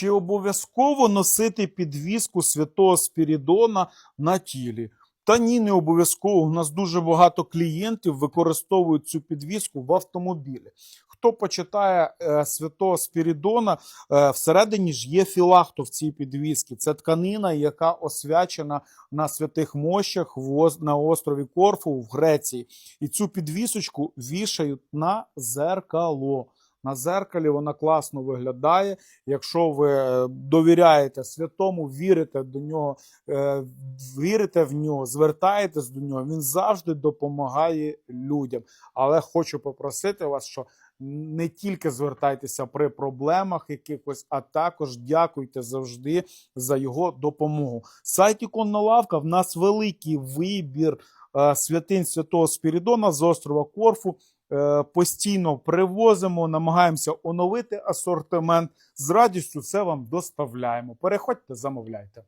Чи обов'язково носити підвіску святого Спірідона на тілі? Та ні, не обов'язково. У нас дуже багато клієнтів використовують цю підвіску в автомобілі. Хто почитає е, святого Спірідона, е, всередині ж є філахто в цій підвісці. Це тканина, яка освячена на святих мощах в на острові Корфу в Греції. І цю підвісочку вішають на зеркало. На зеркалі вона класно виглядає. Якщо ви е, довіряєте святому, вірите до нього, е, вірите в нього, звертаєтесь до нього, він завжди допомагає людям. Але хочу попросити вас, що не тільки звертайтеся при проблемах якихось, а також дякуйте завжди за його допомогу. Сайт Іконна лавка в нас великий вибір е, святинь святого Спірідона з острова Корфу. Е, Постійно привозимо, намагаємося оновити асортимент. З радістю це вам доставляємо. Переходьте, замовляйте.